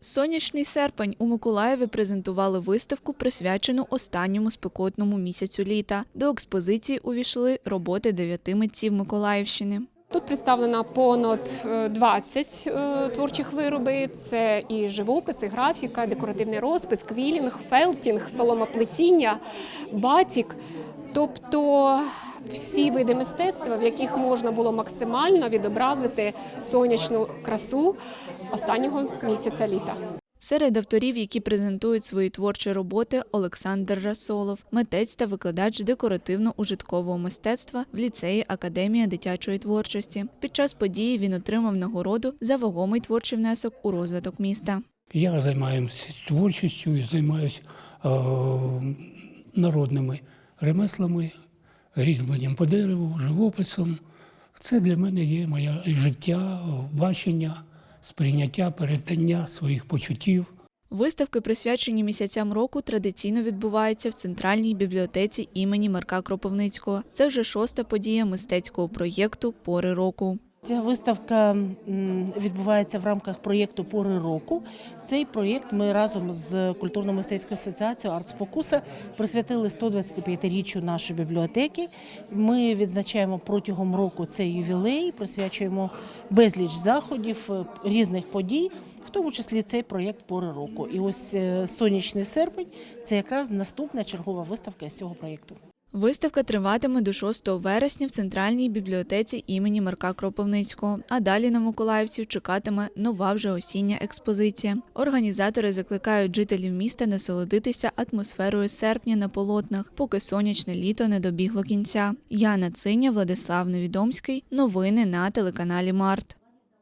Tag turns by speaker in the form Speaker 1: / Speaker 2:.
Speaker 1: Сонячний серпень у Миколаєві презентували виставку, присвячену останньому спекотному місяцю літа. До експозиції увійшли роботи дев'яти митців Миколаївщини.
Speaker 2: Тут представлено понад е, 20 е, творчих виробів. Це і живопис, і графіка, декоративний розпис, квілінг, фелтінг, соломоплетіння, батік. Тобто всі види мистецтва, в яких можна було максимально відобразити сонячну красу останнього місяця літа.
Speaker 1: Серед авторів, які презентують свої творчі роботи, Олександр Расолов, митець та викладач декоративно-ужиткового мистецтва в ліцеї Академія дитячої творчості. Під час події він отримав нагороду за вагомий творчий внесок у розвиток міста.
Speaker 3: Я займаюся творчістю і займаюся е, народними ремеслами, різьбленням по дереву, живописом. Це для мене є моє життя, бачення, сприйняття, передання своїх почуттів.
Speaker 1: Виставки, присвячені місяцям року, традиційно відбуваються в центральній бібліотеці імені Марка Кропивницького. Це вже шоста подія мистецького проєкту Пори року.
Speaker 4: Ця виставка відбувається в рамках проєкту Пори року. Цей проєкт ми разом з культурно-мистецькою асоціацією «Артспокуса» присвятили 125-річчю нашої бібліотеки. Ми відзначаємо протягом року цей ювілей, присвячуємо безліч заходів, е, різних подій, в тому числі цей проєкт Пори року. І ось е, сонячний серпень це якраз наступна чергова виставка з цього проєкту.
Speaker 1: Виставка триватиме до 6 вересня в центральній бібліотеці імені Марка Кропивницького. А далі на миколаївців чекатиме нова вже осіння експозиція. Організатори закликають жителів міста насолодитися атмосферою серпня на полотнах, поки сонячне літо не добігло кінця. Яна Циня, Владислав Невідомський. Новини на телеканалі Март.